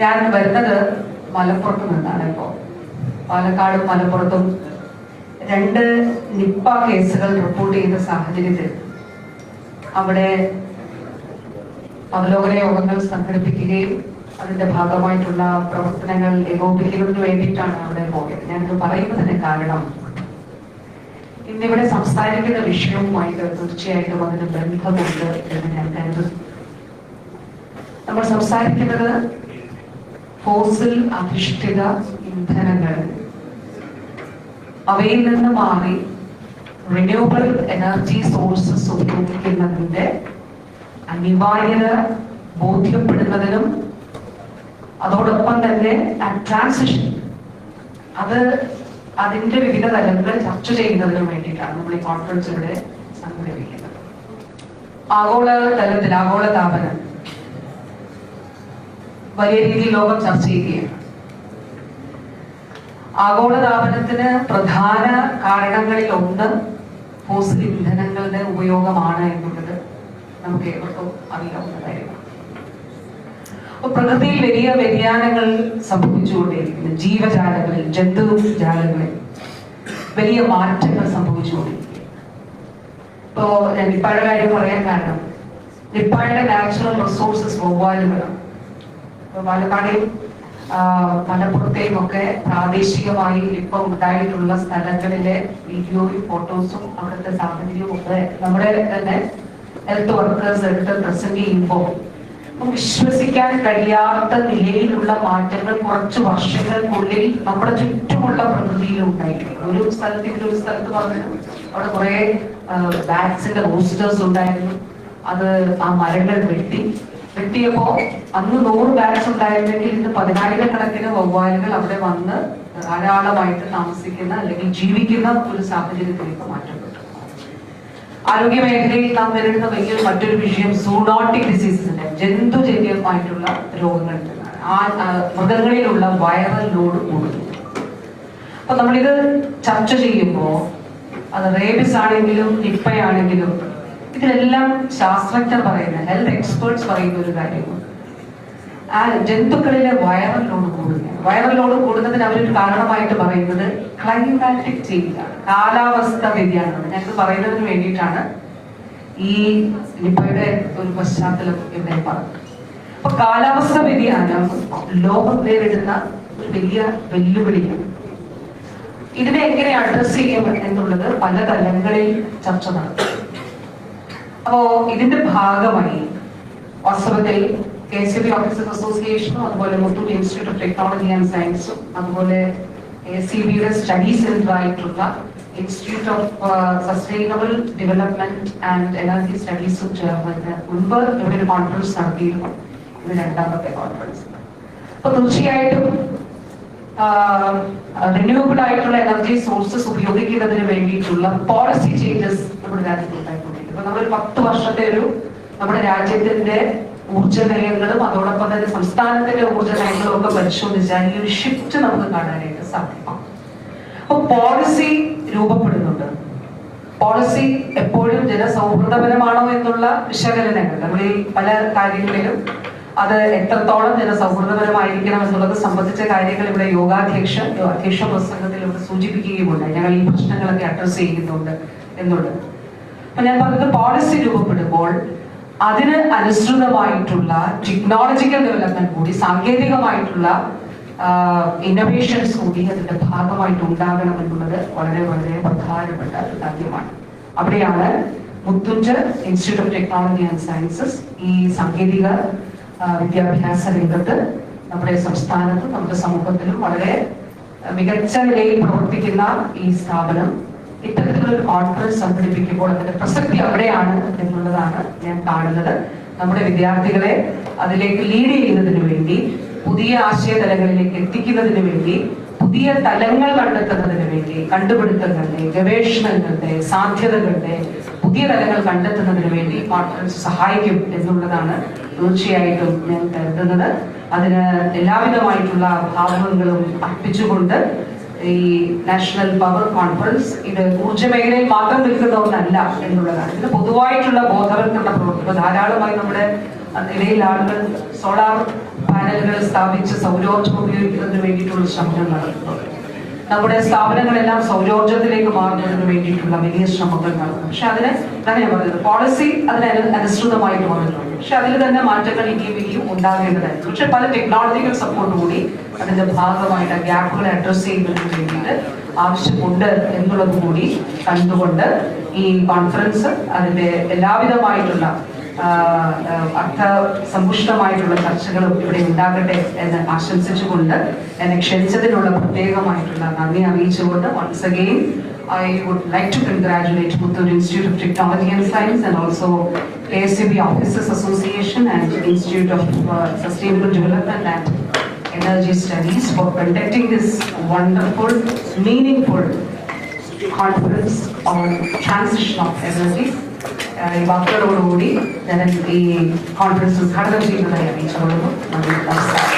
ഞാൻ വരുന്നത് മലപ്പുറത്ത് നിന്നാണ് ഇപ്പോൾ പാലക്കാടും മലപ്പുറത്തും രണ്ട് നിപ്പ കേസുകൾ റിപ്പോർട്ട് ചെയ്ത സാഹചര്യത്തിൽ അവിടെ അവലോകന യോഗങ്ങൾ സംഘടിപ്പിക്കുകയും അതിന്റെ ഭാഗമായിട്ടുള്ള പ്രവർത്തനങ്ങൾ ഏകോപിക്കുന്നതിന് വേണ്ടിയിട്ടാണ് അവിടെ പോയത്. ഞാനിത് പറയുന്നതിന് കാരണം ഇന്നിവിടെ സംസാരിക്കുന്ന വിഷയവുമായിട്ട് തീർച്ചയായിട്ടും അതിന് ബന്ധമുണ്ട് എന്ന് ഞാൻ കരുതുന്നു. നമ്മൾ സംസാരിക്കുന്നത് ഫോസിൽ അധിഷ്ഠിത ഇന്ധനങ്ങൾ. അവയിൽ നിന്ന് മാറി റിന്യൂവബിൾ എനർജി സോഴ്സസ് ഉപയോഗിക്കുന്നതിന്റെ അനിവാര്യത ബോധ്യപ്പെടുന്നതിനും അതോടൊപ്പം തന്നെ ട്രാൻസിഷൻ അത് അതിന്റെ വിവിധ തലങ്ങൾ ചർച്ച ചെയ്യുന്നതിനും വേണ്ടിയിട്ടാണ് നമ്മൾ ഈ കോൺഫറൻസ് ഇവിടെ സംഘടിപ്പിക്കുന്നത് ആഗോള തലത്തിൽ ആഗോള താപനം വലിയ രീതിയിൽ ലോകം ചർച്ച ചെയ്യുകയാണ്. ആഗോളതാപനത്തിന് പ്രധാന കാരണങ്ങളിൽ ഒന്ന് ഫോസിൽ ഇന്ധനങ്ങളുടെ ഉപയോഗമാണ് എന്നുള്ളത് നമുക്ക് ഏവർക്കും അറിയാവുന്ന കാര്യമാണ്. പ്രകൃതിയിൽ വലിയ വ്യതിയാനങ്ങൾ സംഭവിച്ചുകൊണ്ടിരിക്കുന്നു ജീവജാലങ്ങളിൽ ജന്തു ജാലങ്ങളിൽ വലിയ മാറ്റങ്ങൾ സംഭവിച്ചുകൊണ്ടിരിക്കുന്നു ഇപ്പോ നിപ്പാഴ കാര്യം പറയാൻ കാരണം നിപ്പാഴയുടെ നാച്ചുറൽ റിസോഴ്സസ് വവ്വാലുകളാണ്. പാലക്കാടെയും മലപ്പുറത്തെയും ഒക്കെ പ്രാദേശികമായി ഇപ്പൊ ഉണ്ടായിട്ടുള്ള സ്ഥലങ്ങളിലെ വീഡിയോയും ഫോട്ടോസും അവിടുത്തെ സാഹചര്യവും ഒക്കെ നമ്മുടെ തന്നെ ഹെൽത്ത് വർക്കേഴ്സ് എടുത്ത് പ്രസന്റ് ചെയ്യുമ്പോൾ വിശ്വസിക്കാൻ കഴിയാത്ത നിലയിലുള്ള മാറ്റങ്ങൾ കുറച്ച് വർഷങ്ങൾക്കുള്ളിൽ നമ്മുടെ ചുറ്റുമുള്ള പ്രകൃതിയിൽ ഉണ്ടായിട്ടുണ്ട്. ഒരു സ്ഥലത്ത് ഒരു സ്ഥലത്ത് പറഞ്ഞു അവിടെ കുറെ ബാറ്റ്സിന്റെ റോസ്റ്റേഴ്സ് ഉണ്ടായിരുന്നു. അത് ആ മരങ്ങൾ വെട്ടി വെട്ടിയപ്പോ അന്ന് നൂറ് ബാച്ച് ഉണ്ടായിരുന്നെങ്കിൽ ഇന്ന് പതിനായിരക്കണക്കിന് വവ്വാലുകൾ അവിടെ വന്ന് ധാരാളമായിട്ട് താമസിക്കുന്ന അല്ലെങ്കിൽ ജീവിക്കുന്ന ഒരു സാഹചര്യത്തിലേക്ക് മാറ്റപ്പെട്ടു. ആരോഗ്യ മേഖലയിൽ നാം നേരിടുന്ന വലിയൊരു മറ്റൊരു വിഷയം സൂണോട്ടിക് ഡിസീസസ് ജന്തുജന്യമായിട്ടുള്ള രോഗങ്ങൾ ആ, മൃഗങ്ങളിലുള്ള വൈറൽ ലോഡ് കൂടുന്നു. അപ്പൊ നമ്മളിത് ചർച്ച ചെയ്യുമ്പോൾ അത് റേബിസ് ആണെങ്കിലും നിപ്പയാണെങ്കിലും ഇതിലെല്ലാം ശാസ്ത്രജ്ഞർ പറയുന്ന ഹെൽത്ത് എക്സ്പേർട്സ് പറയുന്ന ഒരു കാര്യമാണ്. ആ ജന്തുക്കളിലെ വൈറൽ ലോഡ് കൂടുകയാണ് വൈറൽ ലോഡ് കൂടുന്നതിന് അവരൊരു കാരണമായിട്ട് പറയുന്നത് ക്ലൈമാറ്റിക് ചേഞ്ച് ആണ്. കാലാവസ്ഥ വ്യതിയാനം ഞാനിത് പറയുന്നതിന് വേണ്ടിയിട്ടാണ് ഈ നിപ്പയുടെ ഒരു പശ്ചാത്തലം ഇവിടെ പറഞ്ഞത്. അപ്പൊ കാലാവസ്ഥ വ്യതിയാനം ലോകം നേരിടുന്ന ഒരു വലിയ വെല്ലുവിളിയാണ്. ഇതിനെ എങ്ങനെ അഡ്രസ് ചെയ്യും എന്നുള്ളത് പല തലങ്ങളിൽ ചർച്ച നടത്തും അപ്പോ ഇതിന്റെ ഭാഗമായി വാസ്തവത്തിൽ കെ സി ബി ഓഫീസേഴ്സ് അസോസിയേഷനും അതുപോലെ Muthoot institute of technology and സയൻസും അതുപോലെ എ സി ബിയുടെ സ്റ്റഡി സെന്റർ ആയിട്ടുള്ള institute of sustainable development and energy സ്റ്റഡീസും ചേർന്ന് മുൻപ് ഇവിടെ ഒരു കോൺഫറൻസ് നടത്തിയിരുന്നു. ഇത് രണ്ടാമത്തെ കോൺഫറൻസ്. അപ്പൊ തീർച്ചയായിട്ടും റിന്യൂവബിൾ ആയിട്ടുള്ള എനർജി സോഴ്സസ് ഉപയോഗിക്കുന്നതിന് വേണ്ടിയിട്ടുള്ള പോളിസി ചേഞ്ചസ് നമ്മുടെ രാജ്യത്ത് ഉണ്ടായിക്കൊണ്ടിരിക്കുന്നു അപ്പൊ നമ്മളൊരു പത്ത് വർഷത്തെ ഒരു നമ്മുടെ രാജ്യത്തിന്റെ ഊർജ നയങ്ങളും അതോടൊപ്പം തന്നെ സംസ്ഥാനത്തിന്റെ ഊർജ നയങ്ങളും ഒക്കെ പരിശോധിച്ചാൽ ഈ ഒരു ഷിഫ്റ്റ് നമുക്ക് കാണാനായിട്ട് സാധിക്കും. അപ്പൊ പോളിസി രൂപപ്പെടുന്നുണ്ട്. പോളിസി എപ്പോഴും ജനസൗഹൃദപരമാണോ എന്നുള്ള വിശകലനങ്ങൾ. നമ്മൾ ഈ പല കാര്യങ്ങളിലും അത് എത്രത്തോളം ജനസൗഹൃദപരമായിരിക്കണം എന്നുള്ളത് സംബന്ധിച്ച കാര്യങ്ങൾ ഇവിടെ യോഗാധ്യക്ഷ അധ്യക്ഷ പ്രസംഗത്തിൽ ഇവിടെ സൂചിപ്പിക്കുകയുമുണ്ട് ഞങ്ങൾ ഈ പ്രശ്നങ്ങളൊക്കെ അഡ്രസ് ചെയ്യുന്നുണ്ട് എന്നുള്ളത്. ഞാൻ പറഞ്ഞത് പോളിസി രൂപപ്പെടുമ്പോൾ അതിന് അനുസൃതമായിട്ടുള്ള ടെക്നോളജിക്കൽ ഡെവലപ്മെന്റ് കൂടി സാങ്കേതികമായിട്ടുള്ള ഇന്നോവേഷൻസ് കൂടി അതിന്റെ ഭാഗമായിട്ട് ഉണ്ടാകണം എന്നുള്ളത് വളരെ വളരെ പ്രധാനപ്പെട്ട കാര്യമാണ്. അവിടെയാണ് Muthoot institute of technology and sciences ഈ സാങ്കേതിക വിദ്യാഭ്യാസ രംഗത്ത് നമ്മുടെ സംസ്ഥാനത്തും നമ്മുടെ സമൂഹത്തിലും വളരെ മികച്ച നിലയിൽ പ്രവർത്തിക്കുന്ന ഈ സ്ഥാപനം ഇത്തരത്തിലൊരു കോൺഫറൻസ് സംഘടിപ്പിക്കുമ്പോൾ അതിന്റെ പ്രസക്തി അവിടെയാണ് എന്നുള്ളതാണ് ഞാൻ കാണുന്നത്. നമ്മുടെ വിദ്യാർത്ഥികളെ അതിലേക്ക് ലീഡ് ചെയ്യുന്നതിന് വേണ്ടി പുതിയ ആശയ തലങ്ങളിലേക്ക് എത്തിക്കുന്നതിന് വേണ്ടി പുതിയ തലങ്ങൾ കണ്ടെത്തുന്നതിന് വേണ്ടി കണ്ടുപിടുത്തങ്ങളുടെ ഗവേഷണങ്ങളുടെ സാധ്യതകളുടെ പുതിയ തലങ്ങൾ കണ്ടെത്തുന്നതിന് വേണ്ടി കോൺഫറൻസ് സഹായിക്കും എന്നുള്ളതാണ് തീർച്ചയായിട്ടും ഞാൻ കരുതുന്നത്. അതിന് എല്ലാവിധമായിട്ടുള്ള ഭാവങ്ങളും അർപ്പിച്ചുകൊണ്ട് ഈ നാഷണൽ പവർ കോൺഫറൻസ് ഇത് ഊർജ മേഖലയിൽ മാത്രം നിൽക്കുന്ന ഒന്നല്ല എന്നുള്ളതാണ്. ഇത് പൊതുവായിട്ടുള്ള ബോധവൽക്കരണ പ്രവർത്തനം. ധാരാളമായി നമ്മുടെ ഇടയിൽ ആളുകൾ സോളാർ പാനലുകൾ സ്ഥാപിച്ച് സൗരോർജം ഉപയോഗിക്കുന്നതിന് വേണ്ടിയിട്ടുള്ള ശ്രമങ്ങൾ നടത്തുന്നത് നമ്മുടെ സ്ഥാപനങ്ങളെല്ലാം സൗരോർജത്തിലേക്ക് മാറുന്നതിന് വേണ്ടിയിട്ടുള്ള വലിയ ശ്രമങ്ങൾ. നടക്കും പക്ഷെ അതിന് തന്നെ പറയുന്നത്. പോളിസി അതിന് അനു- അനുസൃതമായിട്ട് വന്നിട്ടുണ്ട്. പക്ഷെ അതിൽ തന്നെ മാറ്റങ്ങൾ ഇനിയും ഇനിയും ഉണ്ടാകേണ്ടതായിരുന്നു. പക്ഷെ പല ടെക്നോളജിക്കൽ സപ്പോർട്ട് കൂടി അതിന്റെ ഭാഗമായിട്ട് ഗ്യാപ്പുകളെ അഡ്രസ് ചെയ്യുന്നതിന് വേണ്ടിയിട്ട് ആവശ്യമുണ്ട് എന്നുള്ളത് കൂടി കണ്ടുകൊണ്ട് ഈ കോൺഫറൻസ് അതിന്റെ എല്ലാവിധമായിട്ടുള്ള അർത്ഥസമ്പുഷ്ടമായിട്ടുള്ള ചർച്ചകളും ഇവിടെ ഉണ്ടാകട്ടെ എന്ന് ആശംസിച്ചുകൊണ്ട് എന്നെ ക്ഷണിച്ചതിനുള്ള പ്രത്യേകമായിട്ടുള്ള നന്ദി അറിയിച്ചുകൊണ്ട് once again I would like to congratulate Puthoor institute of technology and science and also K S C B officers association and institute of sustainable development and energy studies for conducting this wonderful, meaningful conference on transition of energy. ഈ വാക്കുകളോടുകൂടി ഞാൻ ഈ conference ഉദ്ഘാടനം ചെയ്യുന്നതായി അറിയിച്ചുകൊള്ളുന്നു. നന്ദി നമസ്കാരം.